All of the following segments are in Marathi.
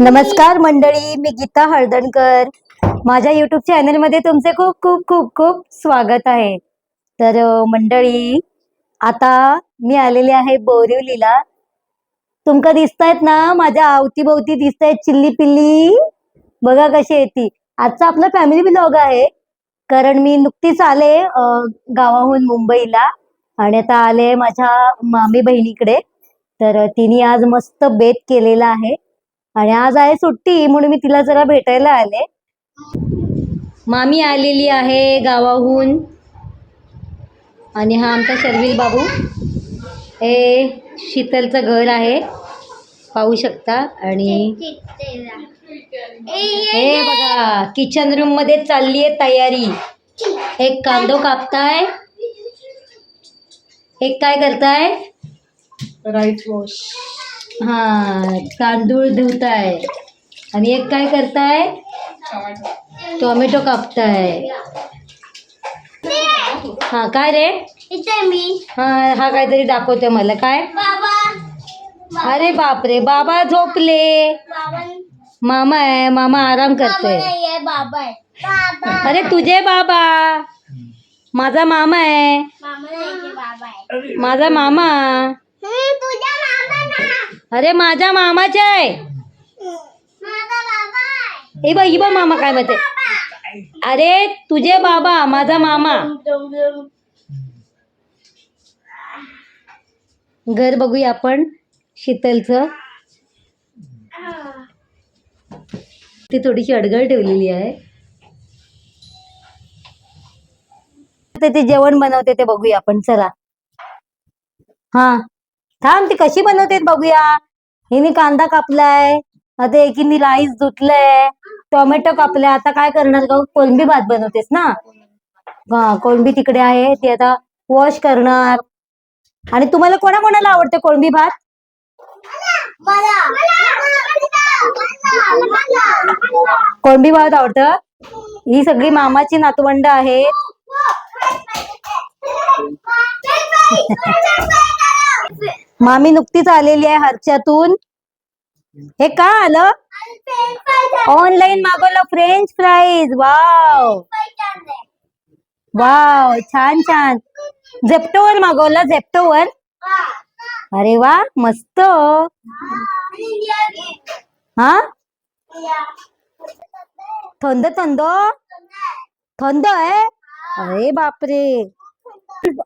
नमस्कार मंडळी मी गीता हळदणकर. माझ्या युट्यूब चॅनलमध्ये तुमचे खूप खूप खूप खूप स्वागत आहे. तर मंडळी आता मी आलेली आहे बोरिवलीला. तुमका दिसतायत ना माझ्या अवतीभोवती दिसतायत चिल्ली पिल्ली. बघा कशी येते आजचा आपला फॅमिली ब्लॉग आहे. कारण मी नुकतीच आले गावाहून मुंबईला. आणि आता आले माझ्या मामी बहिणीकडे. तर तिने आज मस्त बेत केलेला आहे. आणि आज आहे सुट्टी म्हणून मी तिला जरा भेटायला आले. मामी आलेली आहे गावाहून. आणि हा आमचा शर्विल बाबू. हे शीतलचं घर आहे. पाहू शकता. आणि हे बघा किचन रूममध्ये चालली आहे तयारी. एक कांदो कापताय. एक काय करताय? राईट वॉश हा तांदूळ धुवताय आणि एक काय करताय? टोमॅटो कापताय. हा काय रे? हा हा काहीतरी दाखवतोय मला. काय? बाबा. अरे बापरे बाबा झोपले. मामा आहे मामा आराम करतोय. अरे तुझे बाबा. माझा मामा आहे. माझा मामा. अरे माझ्या मामाचे आहे. ए बा ही बा मामा काय म्हणते. अरे तुझे बाबा माझा मामा. घर बघूया आपण शीतलचं. ती थोडीशी अडगळ ठेवलेली आहे. ते जेवण बनवते ते बघूया आपण चला. हा. थांब ती कशी बनवते बघूया. हिने कांदा कापलाय आता एकीने राईस धुतलंय टोमॅटो कापलाय. आता काय करणार ग? कोलंबी भात बनवतेस ना? हा कोलंबी तिकडे आहे ती आता वॉश करणार. आणि तुम्हाला कोणा कोणाला आवडते कोळंबी भात? कोळंबी भात आवडतं? ही सगळी मामाची नातवंड आहेत. मामी नुकतीच आलेली आहे हरच्यातून. हे का आलं? ऑनलाईन मागवलं फ्रेंच फ्राईज वाव वाव छान छान. झेप्टोवर मागवलं झेप्टोवर अरे वा मस्त. हा? थंड थंड थंड आहे? अरे बापरे.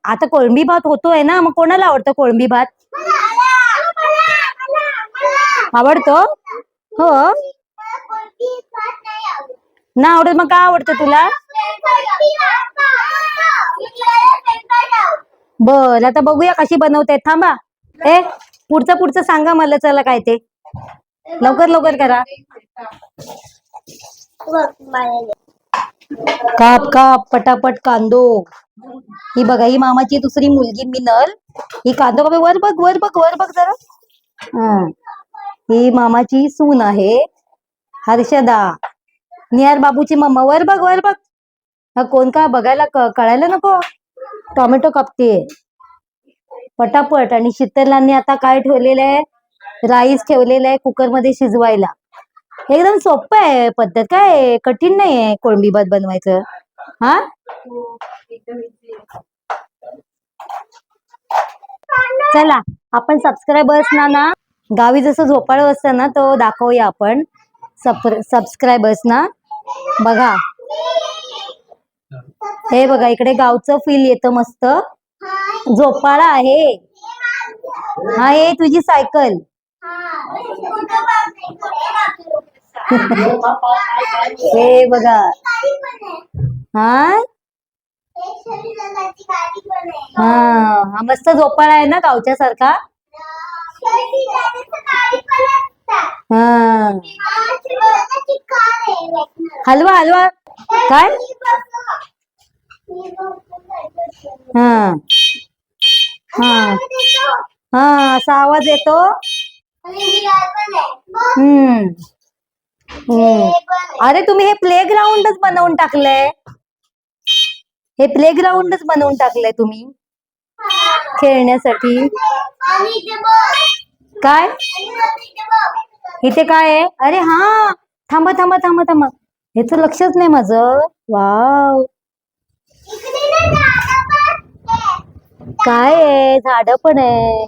आता कोळंबी भात होतोय ना मग कोणाला आवडतं कोळंबी भात? आवडतो? हो. ना आवडत मग का आवडतं तुला? बर आता बघूया कशी बनवते थांबा. ए पुढचं पुढचं सांगा मला चला काय ते. लवकर लवकर करा. काप काप पटापट कांदो. ही बघा ही मामाची दुसरी मुलगी मिनल. ही कांदो कापे वर बघ वर बघ वर बघ जरा. ही मामाची सून आहे. हर्षदा निहार बाबूची मम्मा वर बघ वर बघ. हा कोण का बघायला कळायला नको. टोमॅटो कापते. पटापट आणि शीतलांनी आता काय ठेवलेलं आहे? राईस ठेवलेलं आहे कुकरमध्ये शिजवायला. एकदम सोपं आहे पद्धत काय? कठीण नाही आहे कोळंबी भात बनवायचं. हा? चला आपण सबस्क्रायबर्स ना ना गावी जसं झोपाळं असतं ना तो दाखवूया आपण. सबस्क्रायबर्स ना. बघा. हे बघा इकडे गावचं फील येतं मस्त. झोपाळा आहे. हा हे तुझी सायकल हे बघा. हा? हा हा मस्त झोपाळा आहे ना गावच्या सारखा हा. हलवा हलवा. काय? हा. हा. हा असा आवाज येतो. हम्म. हम्म अरे तुम्ही हे प्ले ग्राउंडच बनवून टाकलंय. हे प्ले ग्राउंडच बनवून टाकलंय तुम्ही. खेळण्यासाठी. काय? इथे काय आहे? अरे हा. थांबा थांबा थांबा थांबा. ह्याचं लक्षच नाही माझं. वाव. काय आहे? झाड पण आहे.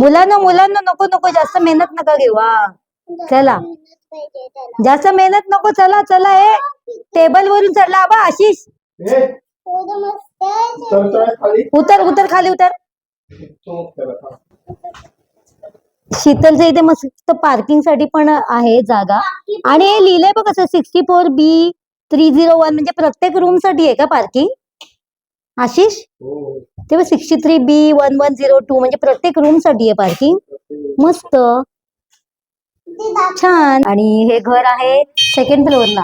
मुलांना मुलांना नको नको. जास्त मेहनत नका घेऊ हा. चला. जास्त मेहनत नको चला चला ए. टेबल वरून चढला आबा आशिष. उतर उतर खाली. उतर. शीतलच्या इथे मस्त पार्किंगसाठी पण आहे जागा. आणि हे लिहिलंय बघ कसं sixty four B three zero one म्हणजे प्रत्येक रूमसाठी आहे का पार्किंग आशिष? हो. तेव्हा sixty three B one one zero two म्हणजे प्रत्येक रूमसाठी आहे पार्किंग मस्त. छान. आणि हे घर आहे सेकंड फ्लोअरला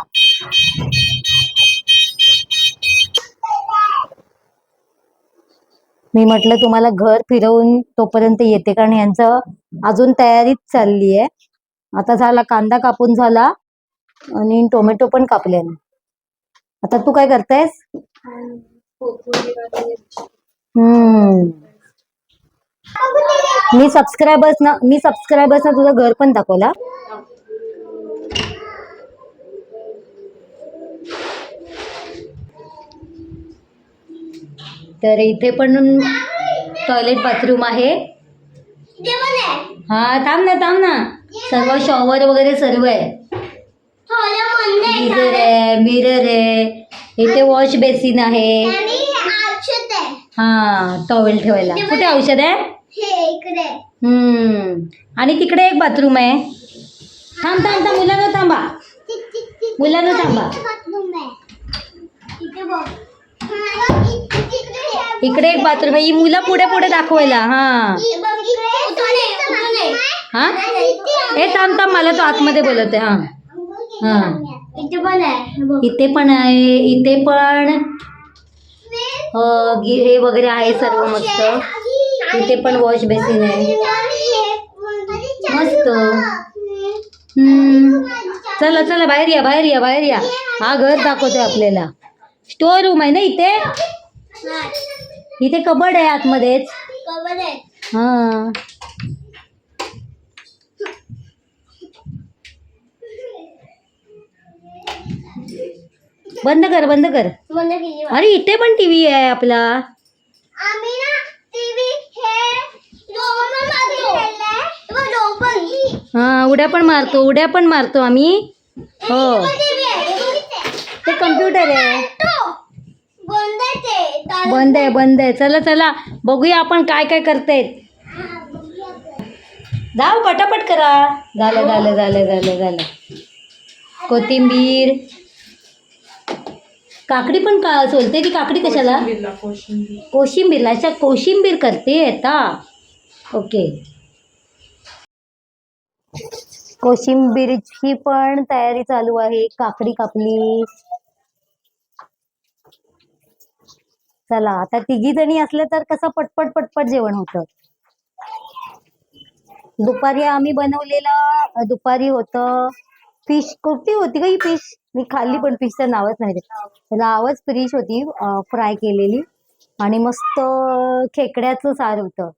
मी म्हटलं तुम्हाला घर फिरवून तोपर्यंत येते कारण यांचं अजून तयारीच चालली आहे. आता झाला कांदा कापून झाला आणि टोमॅटो पण कापले आता तू काय करतायस हम्म. मी सबस्क्रायबर्स ना मी सबस्क्रायबर्स ना तुझं घर पण दाखवला. तर इथे पण टॉयलेट बाथरूम आहे. हा थांब ना थांब ना. सर्व शॉवर वगैरे सर्व आहे. मंद आहे मिरर आहे. इथे वॉश बेसिन आहे. हा टॉवेल ठेवायला. कुठे औषध आहे? हे इकडे. हम्म. आणि तिकडे एक बाथरूम आहे. थांब थांब थांब मुलांना थांबा. मुलांना थांबा. इथे bathroom आहे. इथे बघ. हा, इ- तिकडे हे- इकडे एक बाथरूम आहे. ही मुलं पुढे पुढे दाखवायला. हा. इ- बघ, इकडे. हा? आणि इथे- हे थांब थांब मला तो आतमध्ये बोलत आहे हा हा. इथे पण आहे. हे बघ. इथे पण आहे. इथे पण अं, हे वगैरे आहे सर्व मस्त. इथे पण वॉश बेसिन आहे. मस्त. चला चला बाहेर या बाहेर या बाहेर या. हा घर दाखवतोय आपल्याला. स्टोर रूम आहे ना इथे? इथे कबड आहे आतमध्येच. हा. बंद कर बंद कर. अरे इथे पण टीव्ही आहे आपला. हे हा उड्या पण मारतो उड्या पण मारतो आम्ही. हो. हे. ते कम्प्युटर आहे. बंद आहे बंद आहे बंद आहे. चला चला. बघूया आपण काय काय करतायत. जाऊ पटापट करा. झालं झालं झालं झालं झालं. कोथिंबीर. काकडी पण का सोलते ती काकडी कशाला? बिर्ला कोशिंबीर. कोशिंबीर अच्छा कोशिंबीर करते आता. ओके. कोशिंबीरची पण तयारी चालू आहे. काकडी कापली. चला आता तिघी जणी असल्या तर कसं पटपट पटपट जेवण होतं. दुपारी आम्ही बनवलेलं दुपारी होतं. फिश कुठली होती का ही फिश? मी खाल्ली पण फिशचं नावच नाही त्याला आवाज फिश होती फ्राय केलेली. आणि मस्त खेकड्याचं सार होतं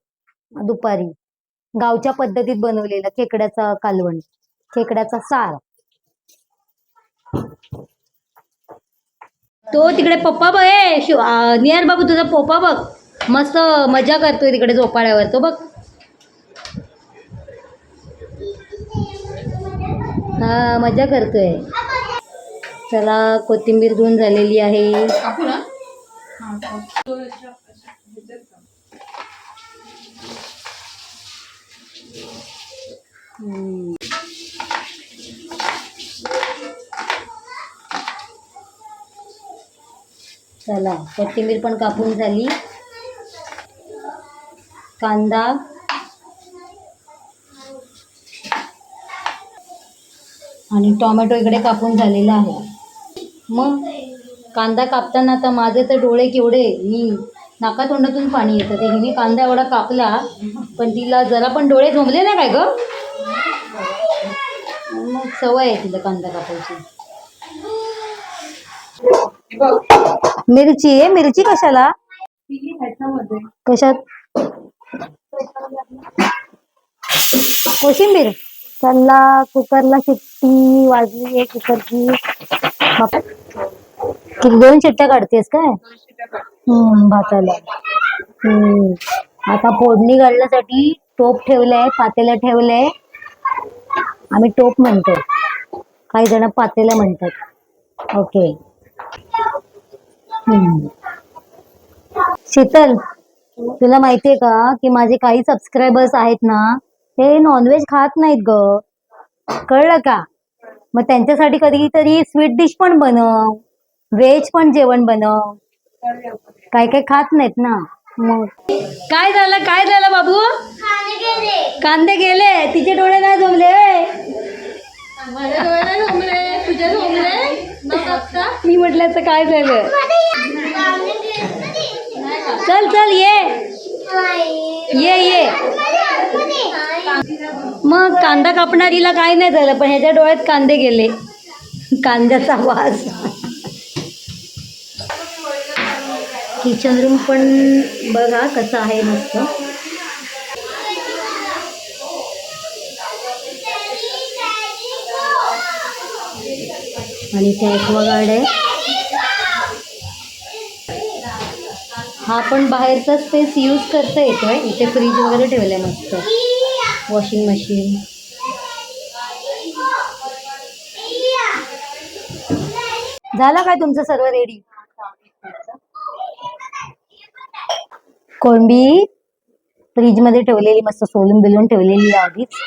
दुपारी. गावच्या पद्धतीत बनवलेलं खेकड्याचं कालवण खेकड्याचा सार. तो तिकडे पप्पा बघ ए शिव- बाबू तुझा पप्पा बघ. मस्त मजा करतोय तिकडे झोपाळ्यावर. तो बघ. हा मजा करतोय. चला कोथिंबीर धुवून झालेली आहे. चला कोथिंबीर पण कापून झाली. कांदा. आणि टोमॅटो इकडे कापून झालेला आहे. मग कांदा कापताना आता माझे तर डोळे केवढे मी नाका तोंडातून पाणी येतं. ते हिने कांदा एवढा कापला पण तिला जरा पण डोळे झोंबले ना काय ग? मग सवय आहे तिला कांदा कापायची. मिरची आहे मिरची कशाला? कशात? कोशिंबीर. त्यांना कुकरला शिट्टी वाजली आहे कुकरची. दोन शिट्ट्या काढतेस काय. हम्म भाताला. हम्म. आता फोडणी घालण्यासाठी टोप ठेवलंय पातेलं ठेवलंय. आम्ही टोप म्हणतो. काही जण पातेलं म्हणतात. ओके. शीतल तुला माहितीये का की माझे काही सबस्क्रायबर्स आहेत ना ते नॉनव्हेज खात नाहीत ग. कळलं का? मग त्यांच्यासाठी कधीतरी स्वीट डिश पण बनव. व्हेज पण जेवण बनव. काय काय खात नाहीत ना? मग. काय झालं? काय झालं बाबू? कांदे गेले तिचे डोळे नाही जमले मी म्हटलं तर काय झालं? चल चल ये. ये ये. मग कांदा कापणारीला काय नाही झालं पण ह्याच्या डोळ्यात कांदे गेले. कांद्याचा वास. किचन रूम पण बघा कसं आहे मस्त. आणि त्या ॲक्वागार्ड आहे. हा पण बाहेरचा स्पेस यूज करता येतोय. इथे फ्रीज वगैरे ठेवलंय मस्त. Washing machine. झालं काय तुमचं सर्व रेडी? कोळंबी फ्रीजमध्ये ठेवलेली मस्त सोलून बिलून ठेवलेली आधीच.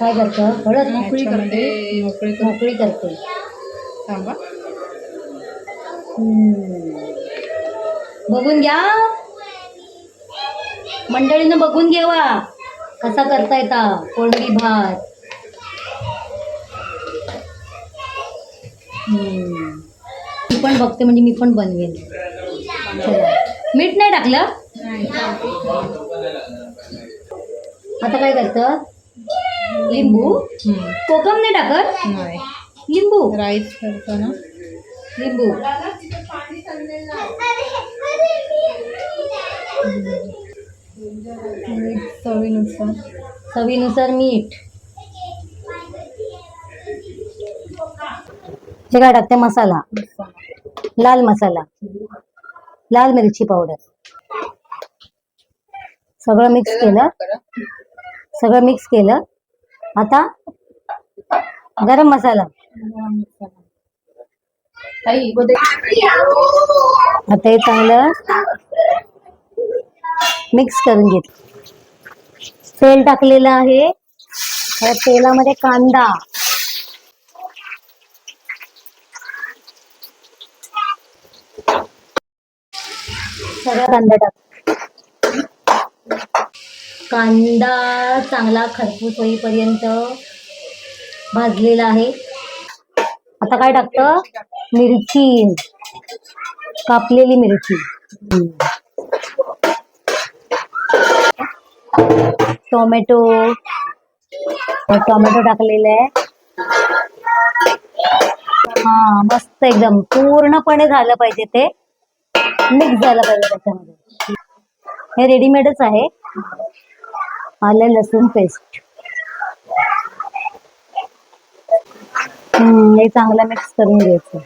काय करतं? कळत मोकळी करते मोकळी कर. मोकळी करते. बघून घ्या. मंडळीनं बघून घेवा. कसा करता येता कोळंबी भात. हम्म. मी पण बघते म्हणजे मी पण बनवेन. मीठ नाही टाकलं? नाही आता काय करतात? लिंबू. हम्म. कोकम नाही टाकत? नाही. लिंबू. राईस करताना. लिंबू. मीठ चवीनुसार. चवीनुसार मीठ. हे काय टाकते मसाला. लाल मसाला. लाल मिरची पावडर. सगळं मिक्स केलं. सगळं मिक्स केलं. आता गरम मसाला. आता हे चांगलं मिक्स करून घेत तेल टाकलेलं आहे. त्या तेलामध्ये कांदा. सगळा कांदा टाक. कांदा चांगला खरपूस होईपर्यंत भाजलेला आहे. आता काय टाकतं? मिरची. कापलेली मिरची. टोमॅटो. टोमॅटो टाकलेलं आहे. हा मस्त एकदम. पूर्णपणे झालं पाहिजे ते. मिक्स झालं पाहिजे त्याच्यामध्ये. हे रेडीमेडच आहे. आलं लसूण पेस्ट हम्म हे चांगलं मिक्स करून घ्यायचं.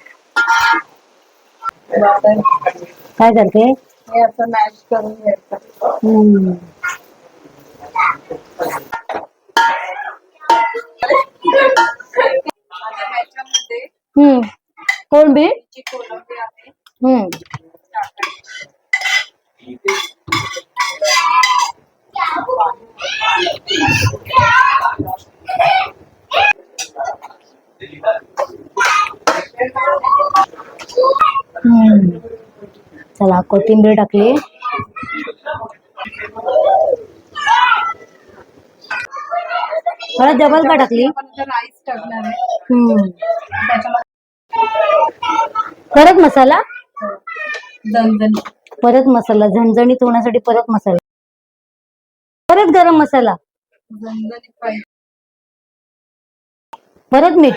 काय करते हे असं मॅश करून घ्यायचं. हम्म. हम्म कोळंबी. हम्म. चला कोथिंबीर टाकली डबल का टाकली परत मसाला? परत मसाला झणझणीत होण्यासाठी परत मसाला. परत गरम मसाला. परत मीठ.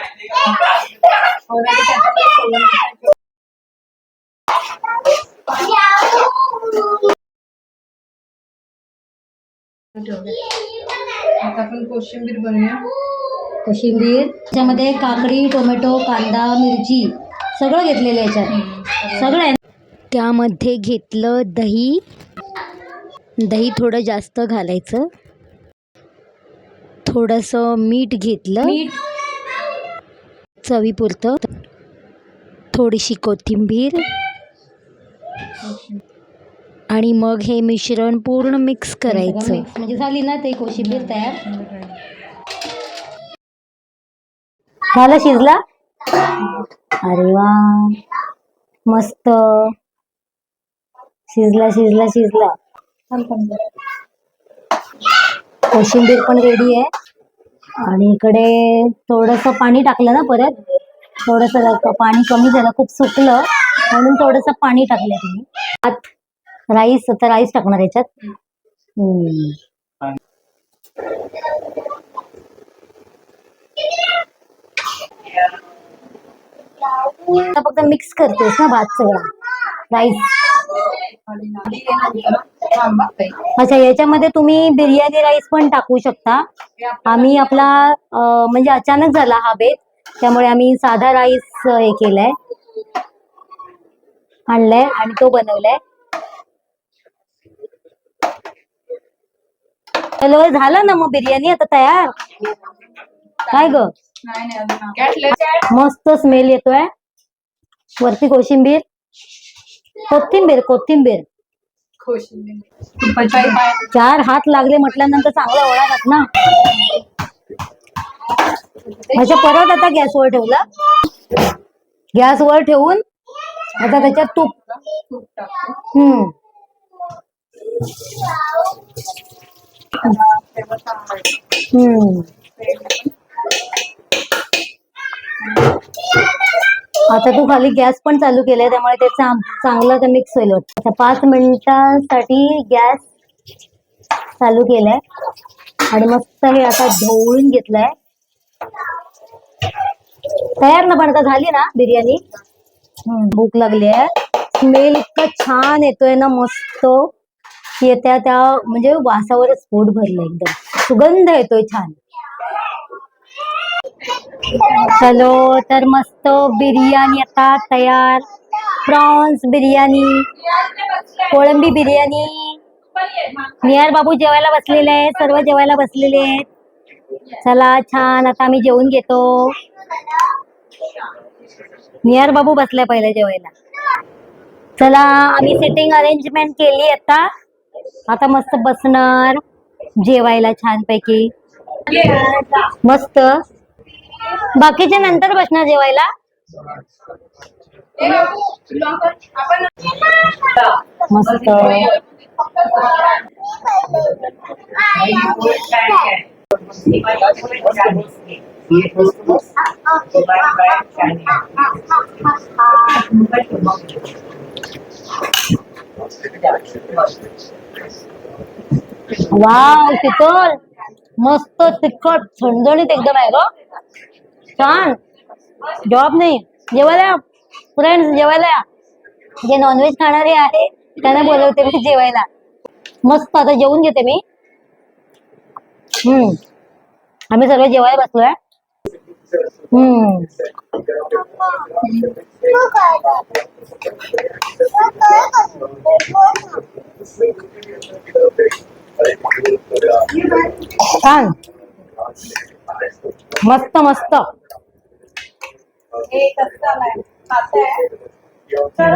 आता आपण कोशिंबीर बनवूया. कोशिंबीर. त्याच्यामध्ये काकडी टोमॅटो कांदा मिरची सगळं घेतलेलं आहे याच्यात. सगळं आहे. त्यामध्ये घेतलं दही. दही थोडं जास्त घालायचं. थोडंसं मीठ घेतलं. मीठ. चवीपुरतं. थोडीशी कोथिंबीर. आणि मग हे मिश्रण पूर्ण मिक्स करायचं. म्हणजे झाली ना ते कोशिंबीर तयार? झालं शिजला? अरे वा. मस्त. शिजला शिजला शिजला. कोशिंबीर पण रेडी आहे. आणि इकडे थोडंसं पाणी टाकलं ना परत? थोडंसं पाणी कमी झालं खूप सुकलं. म्हणून थोडंसं पाणी टाकलं तुम्ही आत राईस आता राईस टाकणार याच्यात. आता फक्त मिक्स करतेस ना भात सगळा. राईस. अच्छा याच्यामध्ये तुम्ही बिर्याणी राईस पण टाकू शकता. आम्ही आपला म्हणजे अचानक झाला हा बेत. त्यामुळे आम्ही साधा राईस हे केलाय. आणलाय आणि तो बनवलाय. हॅलो झाला ना मग बिर्याणी आता तयार? काय ग. मस्त स्मेल येतोय. वरती कोशिंबीर. कोथिंबीर कोथिंबीर. चार हात लागले म्हटल्यानंतर चांगला टाक ना. अच्छा परत आता गॅसवर ठेवला. गॅसवर ठेवून आता त्याच्यात तूप. हम्म. आता तू खाली गॅस पण चालू केलाय त्यामुळे ते चांगलं ते मिक्स होईल आता पाच मिनिटांसाठी गॅस चालू केलाय. आणि मस्त हे आता ढवळून घेतलंय. तयार ना पण आता झाली ना बिर्याणी? हम्म, भूक लागली आहे स्मेल इतका छान येतोय ना मस्त. येत्या त्या म्हणजे वासावरच पोट भरलं एकदम. सुगंध येतोय छान. चलो तर मस्त बिर्याणी आता तयार. प्रॉन्स बिर्याणी कोळंबी बिर्याणी. निहार बाबू जेवायला बसलेले आहेत सर्व जेवायला बसलेले आहेत. चला छान आता आम्ही जेवून घेतो. निहार बाबू बसलाय पहिले जेवायला. चला आम्ही सिटिंग अरेंजमेंट केली आता. आता मस्त बसणार जेवायला छानपैकी. मस्त. बाकीचे नंतर बसणार जेवायला? मस्त. वाव शीतल मस्त तिखट. झणझणीत एकदम आहे ग. छान. जॉब नाही. जेवायला फ्रेंड्स जेवायला या. जे नॉनव्हेज खाणारे आहे त्यांना बोलवते मी जेवायला. मस्त आता जेवून घेते मी. हम्म. आम्ही सर्व जेवायला बसलोय. हम्म छान मस्त मस्त हे कसं आलाय खातं आहे.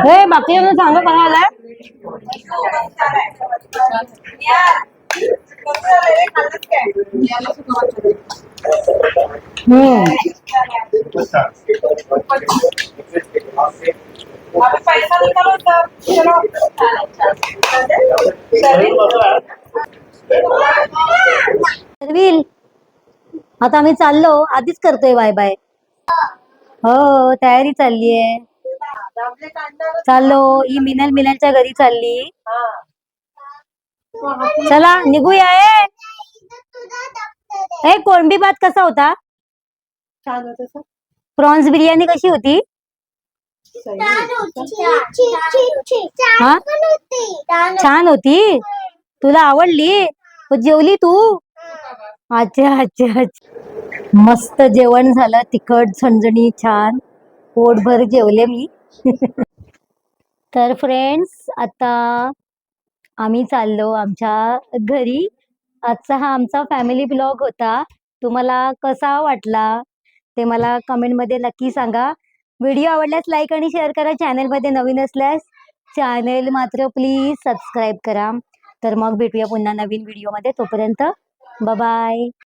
हे बाकी सांगा काय आलाय यार, कसं आलंय रे? खाल्लंच काय? याला सुद्धा वाटतं. हम्म अभी पैसा निकालो चलो आता आम्ही चाललो आधीच करतोय बाय बाय. हो तयारी चालली आहे. चाललो ही मिनल मिनलच्या घरी चालली. चला निघूया ए. ए कोळंबी भात कसा होता? छान होतं सर. प्रॉन्स बिर्याणी कशी होती? हा? छान होती? तुला आवडली? जेवली तू? अच्छा अच्छा अच्छा. मस्त जेवण झालं तिखट झणझणी छान. पोटभर जेवले मी. तर फ्रेंड्स आता आम्ही चाललो आमच्या घरी. आजचा हा आमचा फॅमिली ब्लॉग होता. तुम्हाला कसा वाटला? ते मला कमेंटमध्ये नक्की सांगा. व्हिडिओ आवडल्यास लाईक आणि शेअर करा. चॅनलमध्ये नवीन असल्यास चॅनेल मात्र प्लीज सबस्क्राईब करा. तर मग भेटूया पुन्हा नवीन व्हिडिओमध्ये तोपर्यंत बाय